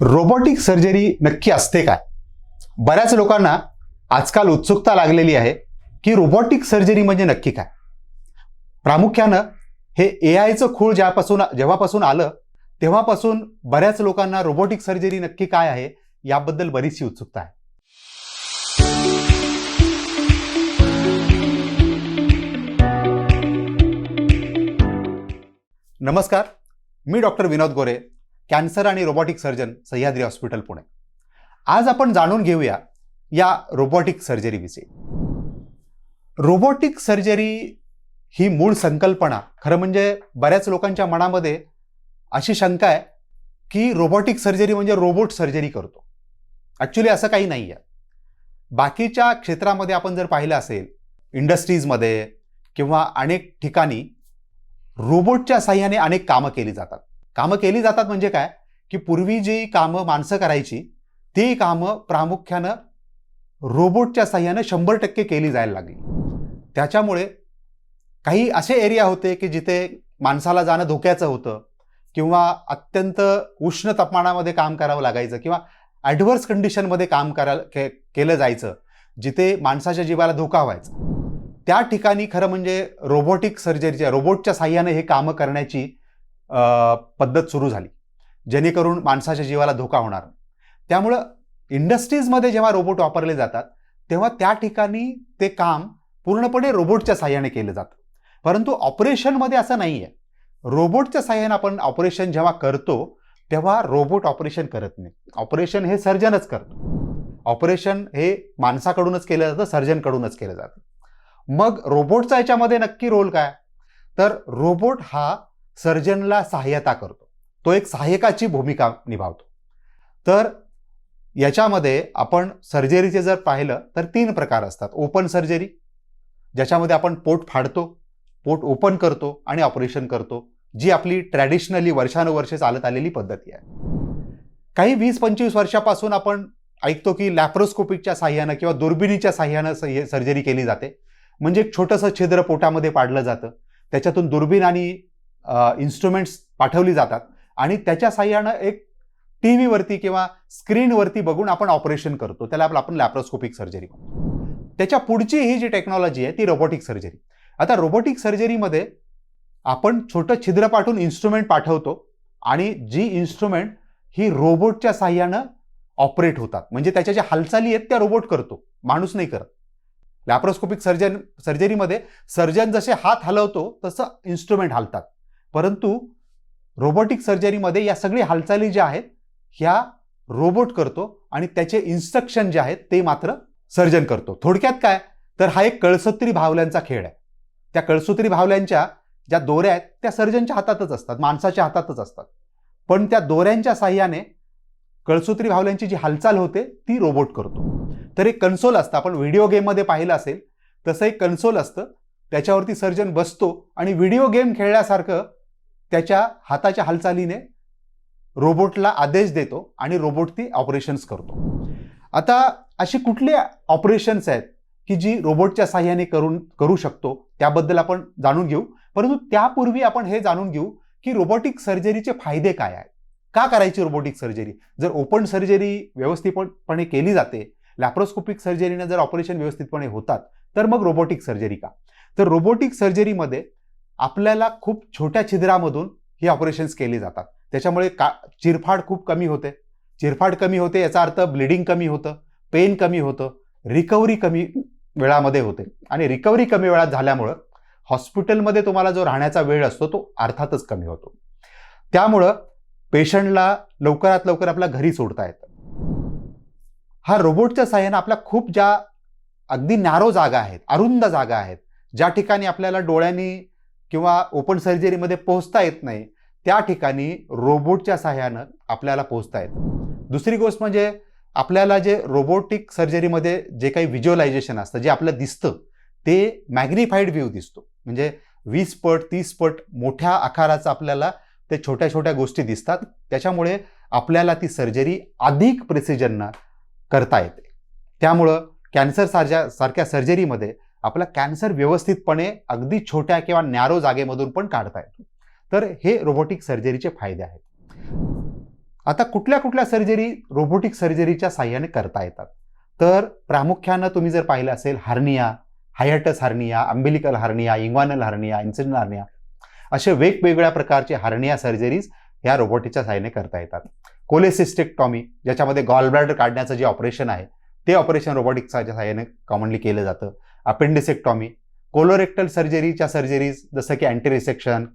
Robotic surgery नक्की असते काय? बऱ्याच लोकांना आजकाल उत्सुकता लागलेली आहे की रोबोटिक सर्जरी म्हणजे नक्की काय? प्रामुख्यानं हे ए आयचं खूळ ज्यापासून जेव्हापासून आलं तेव्हापासून बऱ्याच लोकांना रोबोटिक सर्जरी नक्की काय आहे याबद्दल बरीचशी उत्सुकता आहे. नमस्कार मी डॉक्टर विनोद गोरे. कॅन्सर आणि robotic surgeon Sahyadri hospital Pune. आज आपण जाणून घेऊया या रोबोटिक सर्जरीविषयी. रोबोटिक सर्जरी ही मूळ संकल्पना. खरं म्हणजे बऱ्याच लोकांच्या मनामध्ये अशी शंका आहे की रोबोटिक सर्जरी म्हणजे रोबोट सर्जरी करतो. ॲक्च्युली असं काही नाही आहे बाकीच्या क्षेत्रामध्ये आपण जर पाहिलं असेल इंडस्ट्रीजमध्ये किंवा अनेक ठिकाणी रोबोटच्या साह्याने अनेक कामं केली जातात. कामं केली जातात म्हणजे काय? की पूर्वी जी कामं माणसं करायची ती कामं प्रामुख्यानं रोबोटच्या साह्यानं शंभर टक्के केली जायला लागली. त्याच्यामुळे काही असे एरिया होते की जिथे माणसाला जाणं धोक्याचं होतं किंवा अत्यंत उष्ण तापमानामध्ये काम करावं लागायचं किंवा ॲडव्हर्स कंडिशनमध्ये काम करायला के केलं जायचं जिथे माणसाच्या जीवाला धोका व्हायचा. त्या ठिकाणी खरं म्हणजे रोबोटिक सर्जरीच्या रोबोटच्या साह्याने हे कामं करण्याची पद्धत सुरू झाली. जेणेकरून माणसाच्या जीवाला धोका होणार. त्यामुळं इंडस्ट्रीजमध्ये जेव्हा रोबोट वापरले जातात तेव्हा त्या ठिकाणी ते काम पूर्णपणे रोबोटच्या साह्याने केलं जातं. परंतु ऑपरेशनमध्ये असं नाही आहे रोबोटच्या साह्याने आपण ऑपरेशन जेव्हा करतो तेव्हा रोबोट ऑपरेशन करत नाही. ऑपरेशन हे सर्जनच करतो. ऑपरेशन हे माणसाकडूनच केलं जातं सर्जनकडूनच केलं जातं. मग रोबोटचा याच्यामध्ये नक्की रोल काय? तर रोबोट हा सर्जनला सहाय्यता करतो. तो एक सहाय्यकाची भूमिका निभावतो. तर याच्यामध्ये आपण सर्जरीचे जर पाहिलं तर तीन प्रकार असतात. ओपन सर्जरी ज्याच्यामध्ये आपण पोट फाडतो पोट ओपन करतो आणि ऑपरेशन करतो जी आपली ट्रॅडिशनली वर्षानुवर्षे चालत आलेली पद्धती आहे. काही वीस पंचवीस वर्षापासून आपण ऐकतो की लॅप्रोस्कोपिकच्या साह्यानं किंवा दुर्बिणीच्या साह्यानं स- सर्जरी केली जाते. म्हणजे एक छोटंसं छिद्र पोटामध्ये पाडलं जातं. त्याच्यातून दुर्बीण आणि इन्स्ट्रुमेंट्स पाठवली जातात. आणि त्याच्या साह्यानं एक टी व्हीवरती किंवा स्क्रीनवरती बघून आपण ऑपरेशन करतो. त्याला आपलं आपण लॅप्रोस्कोपिक सर्जरी म्हणतो. त्याच्या पुढची ही जी टेक्नॉलॉजी आहे ती रोबोटिक सर्जरी आता रोबोटिक सर्जरीमध्ये आपण छोटं छिद्र पाठवून इन्स्ट्रुमेंट पाठवतो आणि जी इन्स्ट्रुमेंट ही रोबोटच्या साह्यानं ऑपरेट होतात. म्हणजे त्याच्या ज्या हालचाली आहेत त्या रोबोट करतो. माणूस नाही करत. लॅप्रोस्कोपिक सर्जन सर्जरीमध्ये सर्जन जसे हात हलवतो तसं इन्स्ट्रुमेंट हालतात. परंतु रोबोटिक सर्जरीमध्ये या सगळी हालचाली ज्या आहेत ह्या रोबोट करतो आणि त्याचे इन्स्ट्रक्शन जे आहेत ते मात्र सर्जन करतो. थोडक्यात काय? तर हा एक कळसोत्री भावल्यांचा खेळ आहे. त्या कळसोत्री भावल्यांच्या ज्या दोऱ्या आहेत त्या सर्जनच्या हातातच असतात माणसाच्या हातातच असतात. पण त्या दोऱ्यांच्या साह्याने कळसूत्री भावल्यांची जी हालचाल होते ती रोबोट करतो. तर एक कन्सोल असतं आपण व्हिडिओ गेममध्ये पाहिलं असेल तसं एक कन्सोल असतं त्याच्यावरती सर्जन बसतो आणि व्हिडिओ गेम खेळल्यासारखं त्याच्या हाताच्या हालचालीने रोबोटला आदेश देतो आणि रोबोट ती ऑपरेशन्स करतो. आता अशी कुठली ऑपरेशन्स आहेत की जी रोबोटच्या साह्याने करून करू शकतो? त्याबद्दल आपण जाणून घेऊ. परंतु त्यापूर्वी आपण हे जाणून घेऊ की रोबोटिक सर्जरीचे फायदे काय आहेत? का करायची रोबोटिक सर्जरी जर ओपन सर्जरी व्यवस्थितपणे केली जाते लॅप्रोस्कोपिक सर्जरीने जर ऑपरेशन व्यवस्थितपणे होतात तर मग रोबोटिक सर्जरी का? तर रोबोटिक सर्जरीमध्ये आपल्याला खूप छोट्या छिद्रामधून ही ऑपरेशन्स केली जातात. त्याच्यामुळे का चिरफाड खूप कमी होते. चिरफाड कमी होते याचा अर्थ ब्लिडिंग कमी होतं पेन कमी होतं रिकव्हरी कमी वेळामध्ये होते. आणि रिकव्हरी कमी वेळात झाल्यामुळं हॉस्पिटलमध्ये तुम्हाला जो राहण्याचा वेळ असतो तो अर्थातच कमी होतो. त्यामुळं पेशंटला लवकरात लवकर आपल्या घरी सोडता येतं. हा रोबोटच्या साह्यानं आपल्या खूप ज्या अगदी नॅरो जागा आहेत अरुंद जागा आहेत ज्या ठिकाणी आपल्याला डोळ्यांनी किंवा ओपन सर्जरीमध्ये पोहोचता येत नाही त्या ठिकाणी रोबोटच्या सहाय्यानं आपल्याला पोहोचता येतं. दुसरी गोष्ट म्हणजे आपल्याला जे रोबोटिक सर्जरीमध्ये जे काही व्हिज्युअलायझेशन असतं जे आपलं दिसतं ते मॅग्निफाईड व्ह्यू दिसतो. म्हणजे वीस पट तीस पट मोठ्या आकाराचं आपल्याला ते छोट्या छोट्या गोष्टी दिसतात. त्याच्यामुळे आपल्याला ती सर्जरी अधिक प्रिसिजननं करता येते. त्यामुळं कॅन्सर सारख्या सारख्या सर्जरीमध्ये आपला कॅन्सर व्यवस्थितपणे अगदी छोट्या किंवा नॅरो जागेमधून पण काढता येतो. तर हे रोबोटिक सर्जरीचे फायदे आहेत. आता कुठल्या कुठल्या सर्जरी रोबोटिक सर्जरीच्या साह्याने करता येतात? तर प्रामुख्यानं तुम्ही जर पाहिलं असेल hernia hiatus hernia umbilical hernia inguinal hernia incisional hernia असे वेगवेगळ्या प्रकारचे हार्निया सर्जरीज ह्या रोबोटिकच्या साह्याने करता येतात. कोलेसिस्टेक्टॉमी ज्याच्यामध्ये गॉलब्लॅडर काढण्याचं जे ऑपरेशन आहे ते ऑपरेशन रोबोटिक्सच्या साह्याने कॉमनली केलं जातं. अपेंडिसेक्टॉमी कोलोरेक्टल सर्जरीच्या सर्जरीज जसं की अँटीरिसेक्शन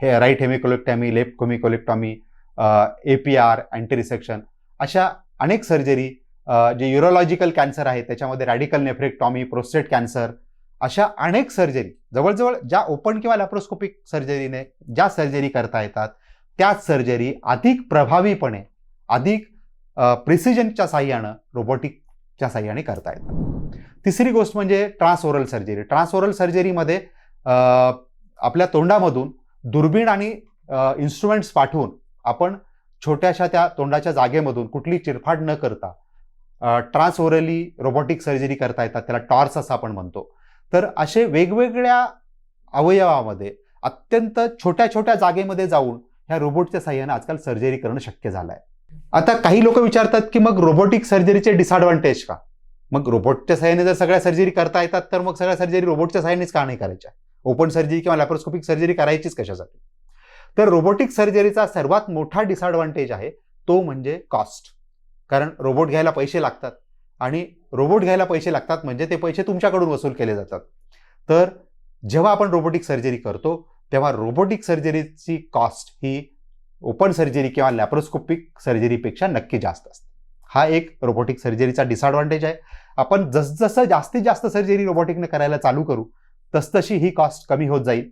हे right hemicolectomy left hemicolectomy A P R anterior resection अशा अनेक सर्जरी जे युरोलॉजिकल कॅन्सर आहे त्याच्यामध्ये रॅडिकल नेफ्रेक्टॉमी प्रोस्टेट कॅन्सर अशा अनेक सर्जरी जवळजवळ ज्या ओपन किंवा लॅप्रोस्कोपिक सर्जरीने ज्या सर्जरी करता येतात त्याच सर्जरी अधिक प्रभावीपणे अधिक प्रिसिजनच्या साह्यानं रोबोटिकच्या साह्याने करता येतात. तिसरी गोष्ट म्हणजे ट्रान्सओरल सर्जरी. ट्रान्सओरल सर्जरीमध्ये आपल्या तोंडामधून दुर्बीण आणि इन्स्ट्रुमेंट्स पाठवून आपण छोट्याशा त्या तोंडाच्या जागेमधून कुठली चिरफाड न करता ट्रान्सओरली रोबोटिक सर्जरी करता येतात. त्याला टॉर्स असं आपण म्हणतो. तर असे वेगवेगळ्या अवयवामध्ये अत्यंत छोट्या छोट्या जागेमध्ये जाऊन ह्या रोबोटच्या साह्याने आजकाल सर्जरी करणं शक्य झालं आहे आता काही लोक विचारतात की मग रोबोटिक सर्जरीचे डिसअडव्हान्टेज का? मग रोबोटच्या साह्याने जर सगळ्या सर्जरी करता येतात तर मग सगळ्या सर्जरी रोबोटच्या साह्यानेच का नाही करायच्या? ओपन सर्जरी किंवा लॅप्रोस्कोपिक सर्जरी करायचीच कशासाठी? तर रोबोटिक सर्जरीचा सर्वात मोठा डिसएडव्हान्टेज आहे तो म्हणजे कॉस्ट कारण रोबोट घ्यायला पैसे लागतात आणि रोबोट घ्यायला पैसे लागतात म्हणजे ते पैसे तुमच्याकडून वसूल केले जातात. तर जेव्हा आपण रोबोटिक सर्जरी करतो तेव्हा रोबोटिक सर्जरीची कॉस्ट ही ओपन सर्जरी किंवा लॅप्रोस्कोपिक सर्जरीपेक्षा नक्की जास्त असते. हा एक रोबोटिक सर्जरीचा डिसअडवांटेज आहे. आपण जसजसं जास्तीत जास्त सर्जरी रोबोटिकने करायला चालू करू तसतशी ही कॉस्ट कमी होत जाईल.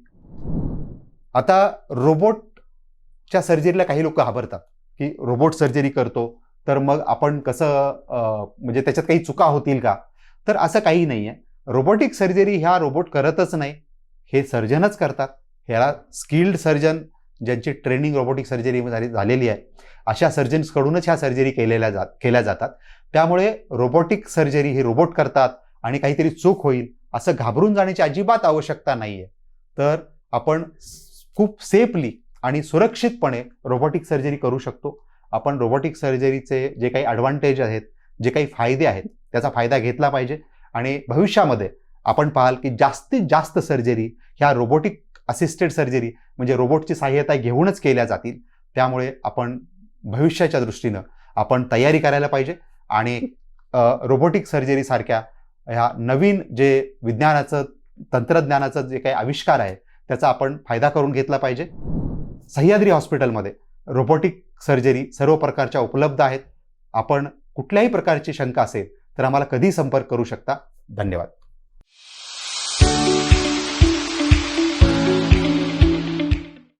आता रोबोटच्या सर्जरीला काही लोक घाबरतात की रोबोट सर्जरी करतो तर मग आपण कसं म्हणजे त्याच्यात काही चुका होतील का? तर असं काही नाही आहे रोबोटिक सर्जरी ह्या रोबोट करतच नाही. हे सर्जनच करतात. ह्याला स्किल्ड सर्जन ज्यांची ट्रेनिंग रोबोटिक सर्जरी झालेली आहे अशा सर्जन्सकडूनच ह्या सर्जरी केलेल्या जात केल्या जातात. त्यामुळे रोबोटिक सर्जरी ही रोबोट करतात आणि काहीतरी चूक होईल असं घाबरून जाण्याची अजिबात आवश्यकता नाही आहे तर आपण खूप सेफली आणि सुरक्षितपणे रोबोटिक सर्जरी करू शकतो. आपण रोबोटिक सर्जरीचे जे काही ॲडव्हान्टेज आहेत जे काही फायदे आहेत त्याचा फायदा घेतला पाहिजे. आणि भविष्यामध्ये आपण पाहाल की जास्तीत जास्त सर्जरी ह्या रोबोटिक असिस्टेड सर्जरी म्हणजे रोबोटची सहाय्यता घेऊनच केल्या जातील. त्यामुळे आपण भविष्याच्या दृष्टीनं आपण तयारी करायला पाहिजे आणि रोबोटिक सर्जरीसारख्या ह्या नवीन जे विज्ञानाचं तंत्रज्ञानाचं जे काही आविष्कार आहे त्याचा आपण फायदा करून घेतला पाहिजे. सह्याद्री हॉस्पिटलमध्ये रोबोटिक सर्जरी सर्व प्रकारच्या उपलब्ध आहेत. आपण कुठल्याही प्रकारची शंका असेल तर आम्हाला कधी संपर्क करू शकता. धन्यवाद.